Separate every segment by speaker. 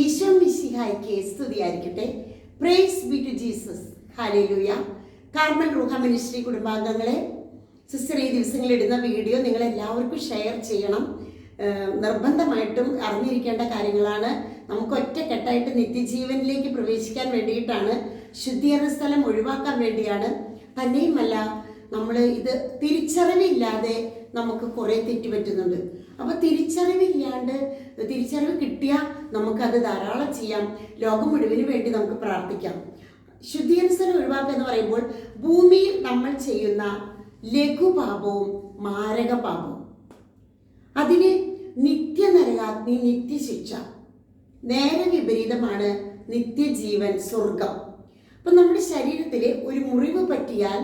Speaker 1: ഈശോ മിശിഹായ്ക്ക് സ്തുതിയായിരിക്കട്ടെ. Praise be to Jesus hallelujah Carmel റൂഹ മിനിസ്ട്രി കുടുംബാംഗങ്ങളെ സിസ്റ്റർ ഈ ദിവസങ്ങളിൽ ഇടുന്ന വീഡിയോ നിങ്ങൾ എല്ലാവർക്കും ഷെയർ ചെയ്യണം നിർബന്ധമായിട്ടും അറിഞ്ഞിരിക്കേണ്ട കാര്യങ്ങളാണ്. നമുക്ക് ഒറ്റക്കെട്ടായിട്ട് നിത്യജീവനിലേക്ക് പ്രവേശിക്കാൻ വേണ്ടിയിട്ടാണ്. ശുദ്ധീകരണ സ്ഥലം ഒഴിവാക്കാൻ വേണ്ടിയാണ്. തന്നെയുമല്ല നമ്മൾ ഇത് തിരിച്ചറിവില്ലാതെ നമുക്ക് കുറേ തെറ്റുപറ്റുന്നുണ്ട് അപ്പൊ തിരിച്ചറിവില്ലാണ്ട് തിരിച്ചറിവ് കിട്ടിയാൽ നമുക്കത് ധാരാളം ചെയ്യാം. ലോകം മുഴുവൻ വേണ്ടി നമുക്ക് പ്രാർത്ഥിക്കാം. ശുദ്ധീകരണസ്ഥലം ഒഴിവാക്കുക എന്ന് പറയുമ്പോൾ ഭൂമിയിൽ നമ്മൾ ചെയ്യുന്ന ലഘുപാപവും മാരക പാപവും അതിന് നിത്യനരകാഗ്നി നിത്യശിക്ഷ. നേരെ വിപരീതമാണ് നിത്യജീവൻ സ്വർഗം. അപ്പൊ നമ്മുടെ ശരീരത്തിൽ ഒരു മുറിവ് പറ്റിയാൽ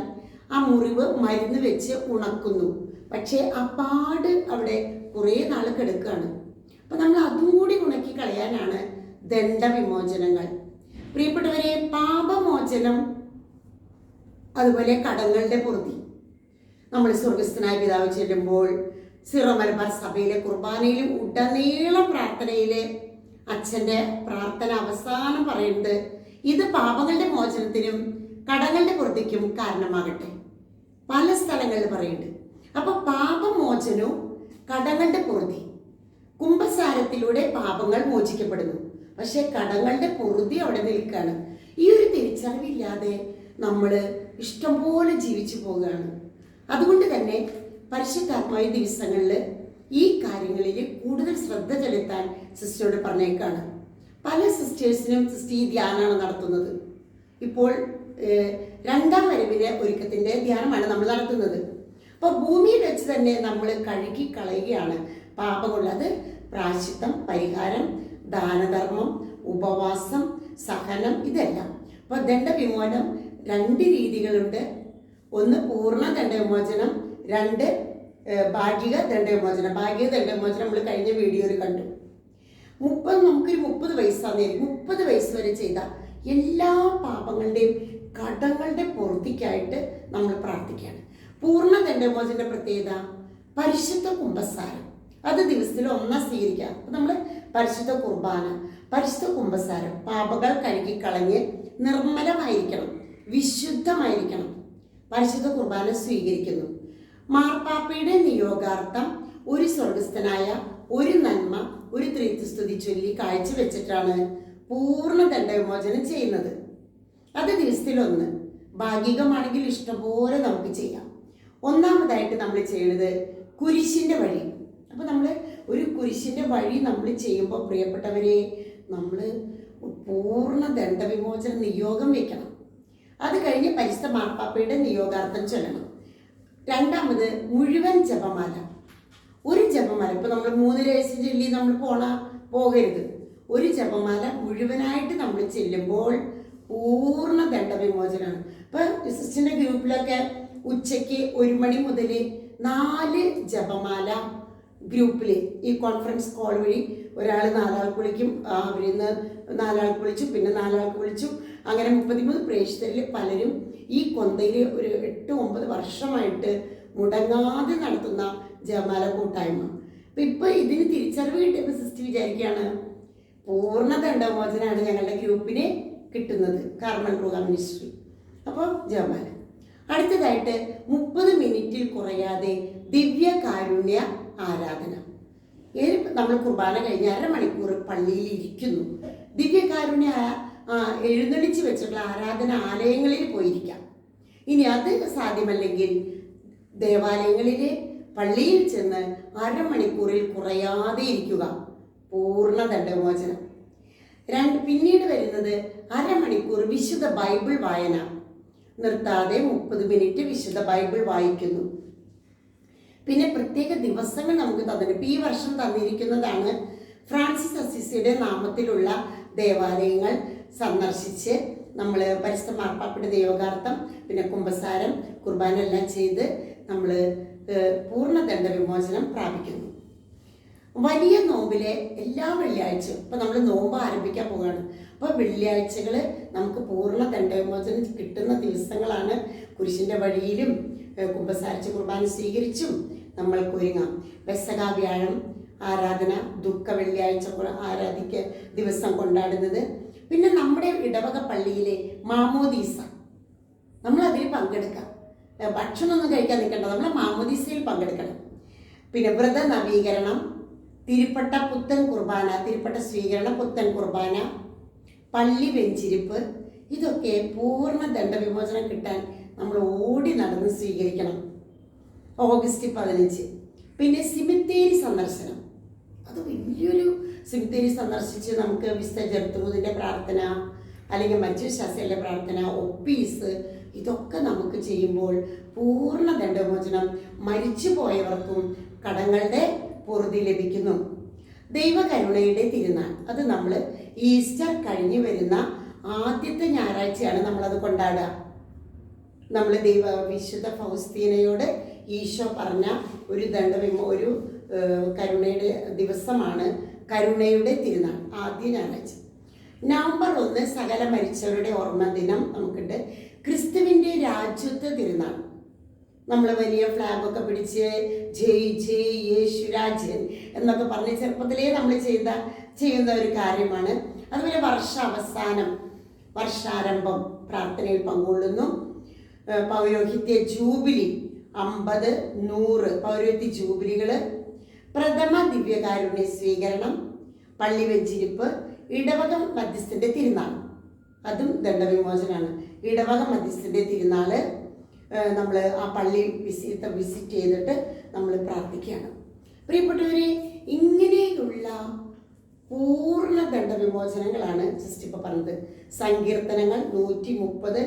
Speaker 1: ആ മുറിവ് മരുന്ന് വെച്ച് ഉണക്കുന്നു. പക്ഷേ ആ പാട് അവിടെ കുറേ നാൾ കിടക്കുകയാണ്. അപ്പം നമ്മൾ അതും കൂടി ഉണക്കി കളയാനാണ് ദണ്ഡവിമോചനങ്ങൾ. പ്രിയപ്പെട്ടവരെ പാപമോചനം അതുപോലെ കടങ്ങളുടെ പൊറുതി. നമ്മൾ സ്വർഗസ്ഥനായ പിതാവ് ചെല്ലുമ്പോൾ സിറമലബാർ സഭയിലെ കുർബാനയിലും ഉടനീളം പ്രാർത്ഥനയിലെ അച്ഛന്റെ പ്രാർത്ഥന അവസാനം പറയുന്നത് ഇത് പാപങ്ങളുടെ മോചനത്തിനും കടങ്ങളുടെ പുറത്തേക്കും കാരണമാകട്ടെ. പല സ്ഥലങ്ങളിൽ പറയുന്നുണ്ട്. അപ്പൊ പാപമോചനവും കടങ്ങളുടെ പൊറുതി. കുംഭസാരത്തിലൂടെ പാപങ്ങൾ മോചിക്കപ്പെടുന്നു. പക്ഷെ കടങ്ങളുടെ പൊറുതി അവിടെ നിൽക്കുകയാണ്. ഈ ഒരു തിരിച്ചറിവില്ലാതെ നമ്മൾ ഇഷ്ടംപോലെ ജീവിച്ചു പോവുകയാണ്. അതുകൊണ്ട് തന്നെ പരിശുദ്ധാത്മായ ദിവസങ്ങളിൽ ഈ കാര്യങ്ങളിൽ കൂടുതൽ ശ്രദ്ധ ചെലുത്താൻ സിസ്റ്ററോട് പറഞ്ഞേക്കാണ്. പല സിസ്റ്റേഴ്സിനും സിസ്റ്റർ ഈ ധ്യാനമാണ് നടത്തുന്നത്. ഇപ്പോൾ രണ്ടാം വരവിലെ ഒരുക്കത്തിന്റെ ധ്യാനമാണ് നമ്മൾ നടത്തുന്നത്. അപ്പോൾ ഭൂമിയിൽ വെച്ച് തന്നെ നമ്മൾ കഴുകി കളയുകയാണ് പാപമുള്ളത്. പ്രാശിത്തം പരിഹാരം ദാനധർമ്മം ഉപവാസം സഹനം ഇതെല്ലാം. അപ്പോൾ ദണ്ഡവിമോചനം രണ്ട് രീതികളുണ്ട്. ഒന്ന് പൂർണ ദണ്ഡവിമോചനം രണ്ട് ഭാഗിക ദണ്ഡവിമോചനം. ഭാഗിക ദണ്ഡവിമോചനം നമ്മൾ കഴിഞ്ഞ വീഡിയോയിൽ കണ്ടു. മുപ്പത് നമുക്കൊരു മുപ്പത് വയസ്സാന്ന് മുപ്പത് വയസ്സ് വരെ ചെയ്ത എല്ലാ പാപങ്ങളുടെയും കടങ്ങളുടെ പൂർത്തിക്കായിട്ട് നമ്മൾ പ്രാർത്ഥിക്കുകയാണ്. പൂർണ ദണ്ഡമോചന്റെ പ്രത്യേകത പരിശുദ്ധ കുംഭസാരം. അത് ദിവസത്തിൽ ഒന്നാം സ്വീകരിക്കാം അപ്പം നമ്മൾ പരിശുദ്ധ കുർബാന പരിശുദ്ധ കുംഭസാരം പാപകൾ കഴുകി കളഞ്ഞ് നിർമ്മലമായിരിക്കണം വിശുദ്ധമായിരിക്കണം. പരിശുദ്ധ കുർബാന സ്വീകരിക്കുന്നു. മാർപ്പാപ്പയുടെ നിയോഗാർത്ഥം ഒരു സ്വർഗസ്ഥനായ ഒരു നന്മ ഒരു ത്രിത്വസ്തുതി ചൊല്ലി കാഴ്ചവെച്ചിട്ടാണ് പൂർണ ദണ്ഡവിമോചനം ചെയ്യുന്നത്. അത് ദിവസത്തിലൊന്ന്. ഭാഗികമാണെങ്കിൽ ഇഷ്ടംപോലെ നമുക്ക് ചെയ്യാം. ഒന്നാമതായിട്ട് നമ്മൾ ചെയ്യുന്നത് കുരിശിന്റെ വഴി. അപ്പോൾ നമ്മൾ ഒരു കുരിശിന്റെ വഴി നമ്മൾ ചെയ്യുമ്പോൾ പ്രിയപ്പെട്ടവരെ നമ്മൾ പൂർണ ദണ്ഡവിമോചന നിയോഗം വെക്കണം. അത് കഴിഞ്ഞ് പരിശുദ്ധ മാർപ്പാപ്പയുടെ നിയോഗാർത്ഥം ചൊല്ലണം. രണ്ടാമത് മുഴുവൻ ജപമാല. ഒരു ജപമാല. ഇപ്പം നമ്മൾ മൂന്ന് രഹസ്യം ചൊല്ലി നമ്മൾ പോണ പോകരുത്. ഒരു ജപമാല മുഴുവനായിട്ട് നമ്മൾ ചെല്ലുമ്പോൾ പൂർണ ദണ്ഡവിമോചനമാണ് ഇപ്പൊ സിസ്റ്ററിന്റെ ഗ്രൂപ്പിലൊക്കെ ഉച്ചയ്ക്ക് ഒരു മണി മുതൽ നാല് ജപമാല ഗ്രൂപ്പിൽ ഈ കോൺഫറൻസ് കോൾ വഴി ഒരാൾ നാലാൾക്ക് വിളിക്കും നിന്ന് നാലാൾക്ക് വിളിച്ചു പിന്നെ നാലാൾക്ക് വിളിച്ചു അങ്ങനെ മുപ്പത്തിമൂന്ന് പ്രേക്ഷിതരിൽ പലരും ഈ കൊന്തയിൽ ഒരു എട്ട് ഒമ്പത് വർഷമായിട്ട് മുടങ്ങാതെ നടത്തുന്ന ജപമാല കൂട്ടായ്മ. അപ്പം ഇപ്പം ഇതിന് തിരിച്ചറിവ് കിട്ടിയപ്പോൾ സിസ്റ്റർ വിചാരിക്കുകയാണ് പൂർണ ദണ്ഡമോചനാണ് ഞങ്ങളുടെ ഗ്രൂപ്പിന് കിട്ടുന്നത്. Carmel program ministry. അപ്പോൾ ജമാല അടുത്തതായിട്ട് മുപ്പത് മിനിറ്റിൽ കുറയാതെ ദിവ്യ കാരുണ്യ ആരാധന നമ്മൾ കുർബാന കഴിഞ്ഞ് അരമണിക്കൂർ പള്ളിയിൽ ഇരിക്കുന്നു. ദിവ്യകാരുണ്യ കാരുണ്യ വെച്ചിട്ടുള്ള ആരാധന ആലയങ്ങളിൽ പോയിരിക്കാം. ഇനി അത് സാധ്യമല്ലെങ്കിൽ ദേവാലയങ്ങളിലെ പള്ളിയിൽ ചെന്ന് അരമണിക്കൂറിൽ കുറയാതെ ഇരിക്കുക. പൂർണ ദണ്ഡമോചനം രണ്ട് പിന്നീട് വരുന്നത് അരമണിക്കൂർ വിശുദ്ധ ബൈബിൾ വായന. നിർത്താതെ മുപ്പത് മിനിറ്റ് വിശുദ്ധ ബൈബിൾ വായിക്കുന്നു. പിന്നെ പ്രത്യേക ദിവസങ്ങൾ നമുക്ക് തന്നിട്ടുണ്ട്. ഈ വർഷം തന്നിരിക്കുന്നതാണ് ഫ്രാൻസിസ് അസിസിയുടെ നാമത്തിലുള്ള ദേവാലയങ്ങൾ സന്ദർശിച്ച് നമ്മൾ പരിസ്ഥ മാർപ്പാപ്പയുടെ ദൈവകാർത്ഥം പിന്നെ കുംഭസാരം കുർബാന എല്ലാം ചെയ്ത് നമ്മൾ പൂർണദണ്ഡ വിമോചനം പ്രാപിക്കുന്നു. വലിയ നോമ്പിലെ എല്ലാ വെള്ളിയാഴ്ചയും ഇപ്പം നമ്മൾ നോമ്പ് ആരംഭിക്കാൻ പോവുകയാണ്. അപ്പോൾ വെള്ളിയാഴ്ചകൾ നമുക്ക് പൂർണ ദണ്ഡവിമോചനം കിട്ടുന്ന ദിവസങ്ങളാണ് കുരിശിന്റെ വഴിയിലും കുമ്പസാരിച്ച് കുർബാന സ്വീകരിച്ചും നമ്മൾക്ക് ഒരുങ്ങാം. പെസക വ്യാഴം ആരാധന ദുഃഖ വെള്ളിയാഴ്ച ആരാധിക്ക ദിവസം കൊണ്ടാടുന്നത്. പിന്നെ നമ്മുടെ ഇടവക പള്ളിയിലെ മാമോദീസ. നമ്മൾ അതിൽ പങ്കെടുക്കാം. ഭക്ഷണമൊന്നും കഴിക്കാൻ നിൽക്കേണ്ട. നമ്മൾ മാമോദീസയിൽ പങ്കെടുക്കണം. പിന്നെ വ്രത നവീകരണം തിരുപ്പട്ട പുത്തൻ കുർബാന തിരുപ്പട്ട സ്വീകരണം പുത്തൻ കുർബാന പള്ളി വെഞ്ചിരിപ്പ് ഇതൊക്കെ പൂർണ ദണ്ഡവിമോചനം കിട്ടാൻ നമ്മൾ ഓടി നടന്ന് സ്വീകരിക്കണം. ഓഗസ്റ്റ് പതിനഞ്ച്. പിന്നെ സിമിത്തേരി സന്ദർശനം. അത് വലിയൊരു സിമിത്തേരി സന്ദർശിച്ച് നമുക്ക് വിശുദ്ധ ജർത്തുമുതിന്റെ പ്രാർത്ഥന അല്ലെങ്കിൽ മറ്റു ശാസ്ത്രയുടെ പ്രാർത്ഥന ഒപ്പീസ് ഇതൊക്കെ നമുക്ക് ചെയ്യുമ്പോൾ പൂർണ ദണ്ഡമോചനം മരിച്ചു പോയവർക്കും കടങ്ങളുടെ പൊറുതി ലഭിക്കുന്നു. ദൈവകരുണയുടെ തിരുനാൾ. അത് നമ്മൾ ഈസ്റ്റർ കഴിഞ്ഞു വരുന്ന ആദ്യത്തെ ഞായറാഴ്ചയാണ് നമ്മളത് കൊണ്ടാടുക. നമ്മൾ ദൈവ വിശുദ്ധ ഫൗസ്തീനയോട് ഈശോ പറഞ്ഞ ഒരു ദണ്ഡവിമോ ഒരു കരുണയുടെ ദിവസമാണ് കരുണയുടെ തിരുനാൾ ആദ്യ ഞായറാഴ്ച. നവംബർ ഒന്ന് സകല മരിച്ചവരുടെ ഓർമ്മ ദിനം നമുക്കുണ്ട്. ക്രിസ്തുവിന്റെ രാജ്യത്വ തിരുനാൾ. നമ്മൾ വലിയ ഫ്ലാഗ് ഒക്കെ പിടിച്ച് ജയ് ജയ് യേശുരാജൻ എന്നൊക്കെ പറഞ്ഞ് ചെറുപ്പത്തിലേ നമ്മൾ ചെയ്ത ചെയ്യുന്ന ഒരു കാര്യമാണ്. അതുപോലെ വർഷ അവസാനം വർഷാരംഭം പ്രാർത്ഥനയിൽ പങ്കുകൊള്ളുന്നു. പൗരോഹിത്യ ജൂബിലി അമ്പത് നൂറ് പൗരോഹിത്യ ജൂബിലികൾ പ്രഥമ ദിവ്യകാരുണ്യ സ്വീകരണം പള്ളി വെഞ്ചിരിപ്പ് ഇടവക മധ്യസ്ഥന്റെ തിരുനാൾ. അതും ദണ്ഡവിമോചനാണ്. ഇടവക മധ്യസ്ഥന്റെ തിരുനാൾ നമ്മൾ ആ പള്ളി വിസിറ്റ് വിസിറ്റ് ചെയ്തിട്ട് നമ്മൾ പ്രാർത്ഥിക്കുകയാണ്. പ്രിയപ്പെട്ടവരെ ഇങ്ങനെയുള്ള പൂർണ ദണ്ഡവിമോചനങ്ങളാണ് ജസ്റ്റ് ഇപ്പോൾ പറഞ്ഞത്. സങ്കീർത്തനങ്ങൾ നൂറ്റി മുപ്പത്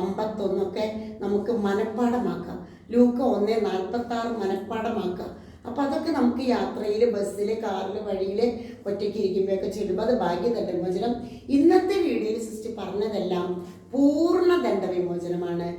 Speaker 1: അമ്പത്തൊന്നൊക്കെ നമുക്ക് മനഃപ്പാടമാക്കാം ലൂക്ക ഒന്ന് നാൽപ്പത്തി ആറ് മനഃപ്പാടമാക്കാം അപ്പോൾ അതൊക്കെ നമുക്ക് യാത്രയിൽ ബസ്സിൽ കാറിൽ വഴിയിൽ ഒറ്റയ്ക്ക് ഇരിക്കുമ്പോഴൊക്കെ ചെല്ലുമ്പോൾ അത് ഭാഗ്യദണ്ഡവിമോചനം ഇന്നത്തെ വീഡിയോയിൽ സിസ്റ്റർ പറഞ്ഞതെല്ലാം പൂർണ ദണ്ഡവിമോചനമാണ്.